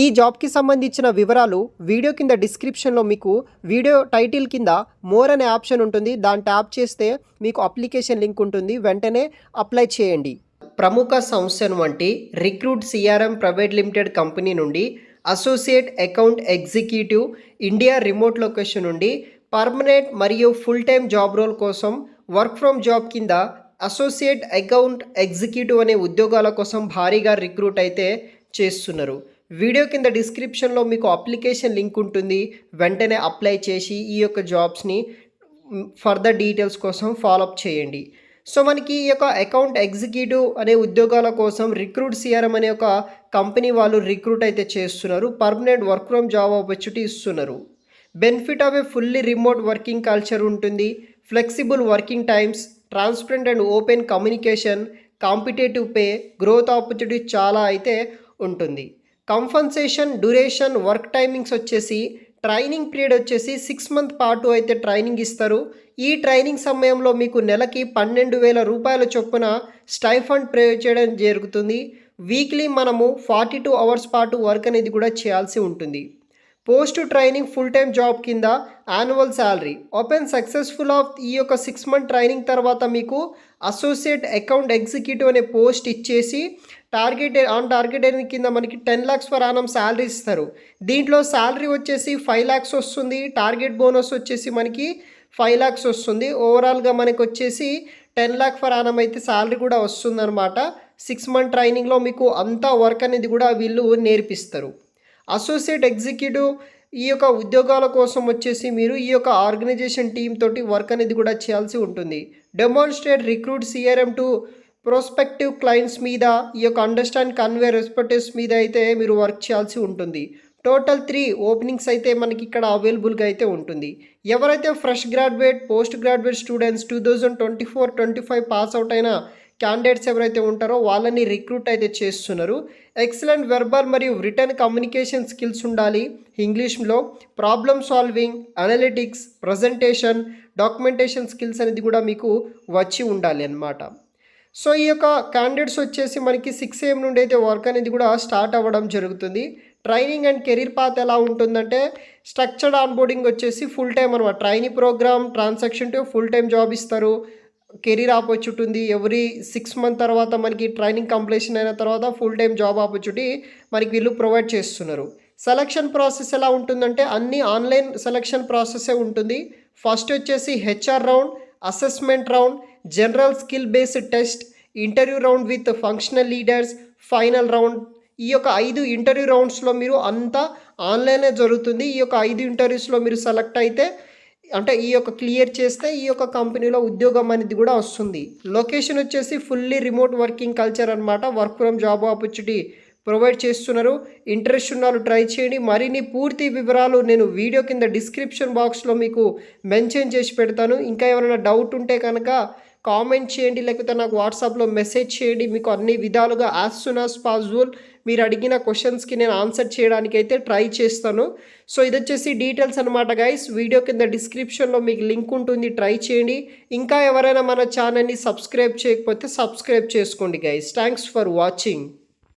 ఈ జాబ్కి సంబంధించిన వివరాలు వీడియో కింద డిస్క్రిప్షన్లో మీకు వీడియో టైటిల్ కింద మోర్ అనే ఆప్షన్ ఉంటుంది. దాన్ని ట్యాప్ చేస్తే మీకు అప్లికేషన్ లింక్ ఉంటుంది. వెంటనే అప్లై చేయండి. ప్రముఖ సంస్థను వంటి Recruit CRM private limited company నుండి associate account executive India remote location నుండి పర్మనెంట్ మరియు ఫుల్ టైం జాబ్ రోల్ కోసం వర్క్ ఫ్రమ్ జాబ్ కింద అసోసియేట్ అకౌంట్ ఎగ్జిక్యూటివ్ అనే ఉద్యోగాల కోసం భారీగా రిక్రూట్ అయితే చేస్తున్నారు. వీడియో కింద డిస్క్రిప్షన్లో మీకు అప్లికేషన్ లింక్ ఉంటుంది. వెంటనే అప్లై చేసి ఈ యొక్క జాబ్స్ని ఫర్దర్ డీటెయిల్స్ కోసం ఫాలోఅప్ చేయండి. సో మనకి ఈ యొక్క అకౌంట్ ఎగ్జిక్యూటివ్ అనే ఉద్యోగాల కోసం రిక్రూట్ సిఆర్ఎం అనే ఒక కంపెనీ వాళ్ళు రిక్రూట్ అయితే చేస్తున్నారు. Permanent work from job opportunity ఇస్తున్నారు. Benefit of a fully remote working culture ఉంటుంది. Flexible working times transparent and open communication competitive pay growth opportunity చాలా అయితే ఉంటుంది. కంపన్సేషన్ డ్యూరేషన్ వర్క్ టైమింగ్స్ వచ్చేసి ట్రైనింగ్ పీరియడ్ వచ్చేసి సిక్స్ మంత్ పాటు అయితే training ఇస్తారు. ఈ ట్రైనింగ్ సమయంలో మీకు నెలకి పన్నెండు వేల రూపాయల చొప్పున స్టైఫండ్ పే చేయడం జరుగుతుంది. వీక్లీ మనము ఫార్టీ టూ అవర్స్ పాటు వర్క్ అనేది కూడా చేయాల్సి ఉంటుంది. Post training full time job కింద annual salary open successful of ఈ యొక్క సిక్స్ మంత్ ట్రైనింగ్ తర్వాత మీకు అసోసియేట్ అకౌంట్ ఎగ్జిక్యూటివ్ అనే పోస్ట్ ఇచ్చేసి టార్గెట్ ఆన్ టార్గెట్ అనేది కింద మనకి ten lakhs for annum salary ఇస్తారు. దీంట్లో శాలరీ వచ్చేసి ఫైవ్ ల్యాక్స్ వస్తుంది. టార్గెట్ బోనస్ వచ్చేసి మనకి ఫైవ్ ల్యాక్స్ వస్తుంది. ఓవరాల్గా మనకి వచ్చేసి టెన్ ల్యాక్ ఫర్ ఆనం అయితే శాలరీ కూడా వస్తుందన్నమాట. సిక్స్ మంత్ ట్రైనింగ్లో మీకు అంతా వర్క్ అనేది కూడా వీళ్ళు నేర్పిస్తారు. అసోసియేట్ ఎగ్జిక్యూటివ్ ఈ యొక్క ఉద్యోగాల కోసం వచ్చేసి మీరు ఈ యొక్క ఆర్గనైజేషన్ టీమ్ తోటి వర్క్ అనేది కూడా చేయాల్సి ఉంటుంది. Demonstrate Recruit CRM to prospective clients మీద ఈ యొక్క అండర్స్టాండ్ కన్వే రెస్పెక్టివ్స్ మీద అయితే మీరు వర్క్ చేయాల్సి ఉంటుంది. టోటల్ త్రీ ఓపెనింగ్స్ అయితే మనకి ఇక్కడ అవైలబుల్గా అయితే ఉంటుంది. ఎవరైతే fresh graduate post graduate students two thousand twenty four twenty five pass out అయిన క్యాండిడేట్స్ ఎవరైతే ఉంటారో వాళ్ళని రిక్రూట్ అయితే చేస్తున్నారు. ఎక్సలెంట్ వెర్బల్ మరియు రిటర్న్ కమ్యూనికేషన్ స్కిల్స్ ఉండాలి. ఇంగ్లీష్లో problem solving analytics presentation documentation skills అనేది కూడా మీకు వచ్చి ఉండాలి అన్నమాట. సో ఈ యొక్క క్యాండిడేట్స్ వచ్చేసి మనకి సిక్స్ ఏఎం నుండి అయితే వర్క్ అనేది కూడా స్టార్ట్ అవ్వడం జరుగుతుంది. ట్రైనింగ్ అండ్ కెరీర్ పాత్ ఎలా ఉంటుందంటే స్ట్రక్చర్డ్ ఆన్బోర్డింగ్ వచ్చేసి ఫుల్ టైం అనమాట training programme transaction to full time job ఇస్తారు. కెరీర్ ఆపర్చునిటీ ఉంది. ఎవ్రీ సిక్స్ మంత్ తర్వాత మనకి ట్రైనింగ్ కంప్లీషన్ అయిన తర్వాత ఫుల్ టైం జాబ్ ఆపర్చునిటీ మనకి వీళ్ళు ప్రొవైడ్ చేస్తున్నారు. సెలక్షన్ ప్రాసెస్ ఎలా ఉంటుందంటే అన్ని ఆన్లైన్ సెలక్షన్ ప్రాసెసే ఉంటుంది. ఫస్ట్ వచ్చేసి HR round assessment round general skill based test interview round with functional leaders final round. ఈ యొక్క ఐదు ఇంటర్వ్యూ రౌండ్స్లో మీరు అంతా ఆన్లైనే జరుగుతుంది. ఈ యొక్క ఐదు ఇంటర్వ్యూస్లో మీరు సెలెక్ట్ అయితే అంటే ఈ యొక్క క్లియర్ చేస్తే ఈ యొక్క కంపెనీలో ఉద్యోగం అనేది కూడా వస్తుంది. లొకేషన్ వచ్చేసి ఫుల్లీ రిమోట్ వర్కింగ్ కల్చర్ అనమాట work from job opportunity provide చేస్తున్నారు. ఇంట్రెస్ట్ ఉన్న వాళ్ళు ట్రై చేయండి. మరిన్ని పూర్తి వివరాలు నేను వీడియో కింద డిస్క్రిప్షన్ బాక్స్లో మీకు మెన్షన్ చేసి పెడతాను. ఇంకా ఏమైనా డౌట్ ఉంటే కనుక కామెంట్ చేయండి లేకపోతే నాకు వాట్సాప్లో మెసేజ్ చేయండి. మీకు అన్ని విధాలుగా యాజ్ సూన్ యాజ్ పాసిబుల్ మీరు అడిగిన క్వశ్చన్స్కి నేను ఆన్సర్ చేయడానికి అయితే ట్రై చేస్తాను. సో ఇది వచ్చేసి డీటెయిల్స్ అనమాట గైస్. వీడియో కింద డిస్క్రిప్షన్లో మీకు లింక్ ఉంటుంది ట్రై చేయండి. ఇంకా ఎవరైనా మన ఛానల్ని సబ్స్క్రైబ్ చేయకపోతే సబ్స్క్రైబ్ చేసుకోండి గైస్. Thanks for watching.